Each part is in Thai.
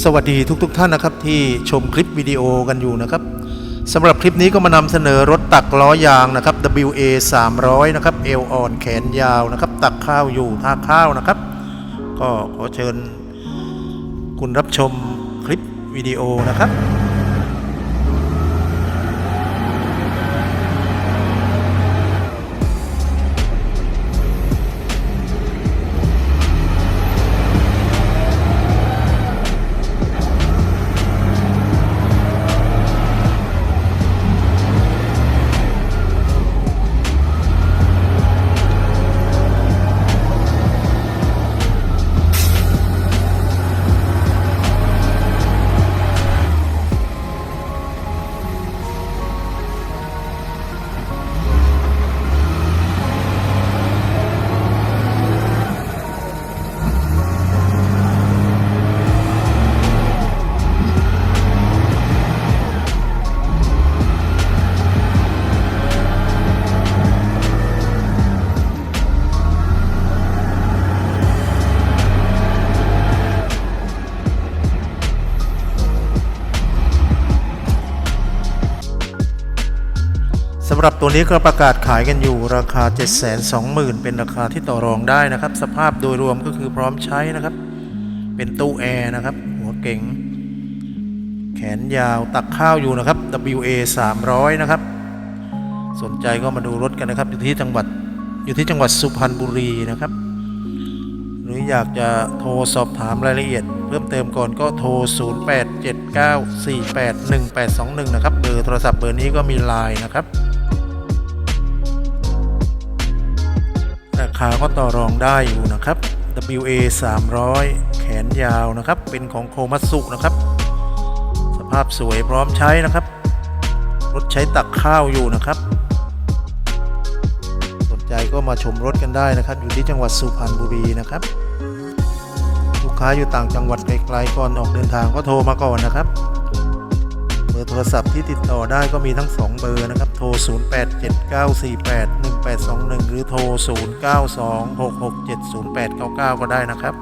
สวัสดีทุกๆทท่านนะครับที่ชมคลิปวิดีโอกันอยู่นะครับสำหรับคลิปนี้ก็มานำเสนอรถตักล้อยางนะครับ WA 300นะครับเอวอ่อนแขนยาวนะครับ ตักข้าวอยู่ท่าข้าวนะครับ ก็ขอเชิญคุณรับชมคลิปวิดีโอนะครับ หรับตัวนี้ก็ประกาศขายกันอยู่ราคา 720,000 เป็นราคาที่ต่อรองได้นะครับ สภาพโดยรวมก็คือพร้อมใช้นะครับ เป็นตู้แอร์นะครับ หัวเก๋งแขนยาวตักข้าวอยู่นะครับ WA 300 นะครับ สนใจก็มาดูรถกันนะครับ อยู่ที่จังหวัดอยู่ที่จังหวัดสุพรรณบุรีนะครับ รืออยากจะโทรสอบถามรายละเอียด เพิ่มเติมก่อนก็โทร 0879481821 นะครับ เบอร์โทรศัพท์เบอร์นี้ก็มีไลน์นะครับ ราคาก็ต่อรองได้อยู่นะครับ WA 300 แขนยาวนะครับ เป็นของโคมัตสุนะครับ สภาพสวยพร้อมใช้นะครับ รถใช้ตักข้าวอยู่นะครับสนใจก็มาชมรถกันได้นะครับ อยู่ที่จังหวัดสุพรรณบุรีนะครับ ค้าอยู่ต่างจังหวัดไกลๆก่อนออกเดินทางก็โทรมาก่อนนะครับ เบอร์โทรศัพท์ที่ติดต่อได้ก็มีทั้ง 2 เบอร์นะครับ โทร 0879481821 หรือโทร 0926670899 ก็ได้นะครับ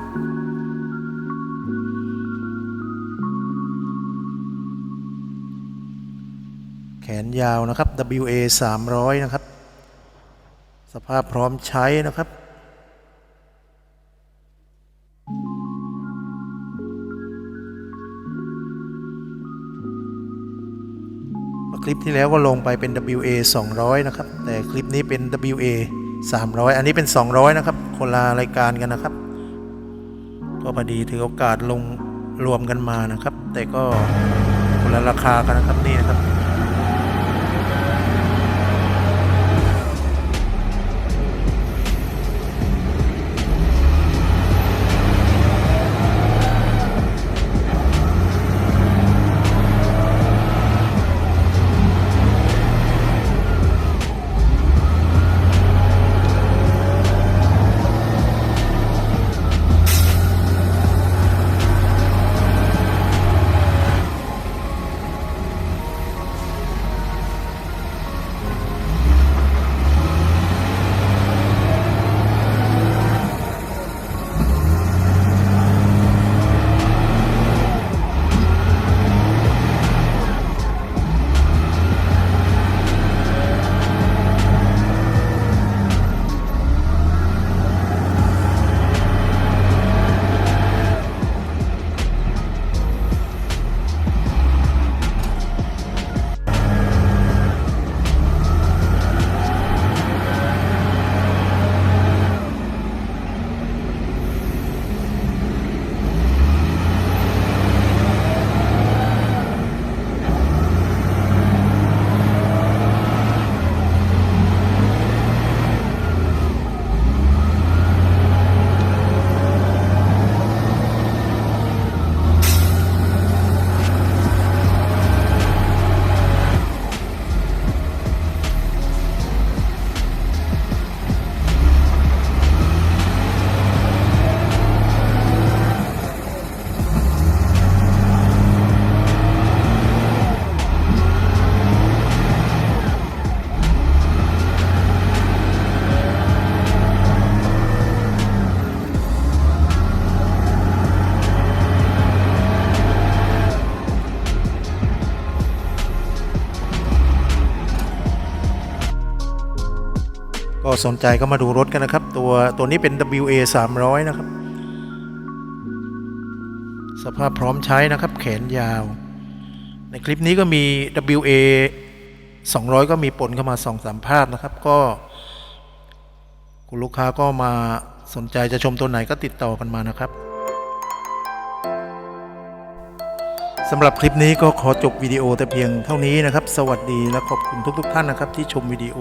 แขนยาวนะครับ WA 300 นะครับ สภาพพร้อมใช้นะครับ คลิปที่แล้วก็ลงไปเป็น WA 200 นะครับ แต่คลิปนี้เป็น WA 300 อันนี้เป็น 200 นะครับ คนละรายการกันนะครับ ก็พอดีถือโอกาสลงรวมกันมานะครับ แต่ก็คนละราคากันนะครับนี่นะครับ ก็สนใจก็มาดูรถกันนะครับ ตัวตัวนี้เป็น WA 300 นะครับ สภาพพร้อมใช้นะครับ แขนยาว ในคลิปนี้ก็มี WA 200 ก็มีปนเข้ามา2อสามภาพนะครับ ก็ คุณลูกค้าก็มาสนใจจะชมตัวไหนก็ติดต่อกันมานะครับสำหรับคลิปนี้ก็ขอจบวิดีโอแต่เพียงเท่านี้นะครับ สวัสดีและขอบคุณทุกๆท่านนะครับ ที่ชมวิดีโอ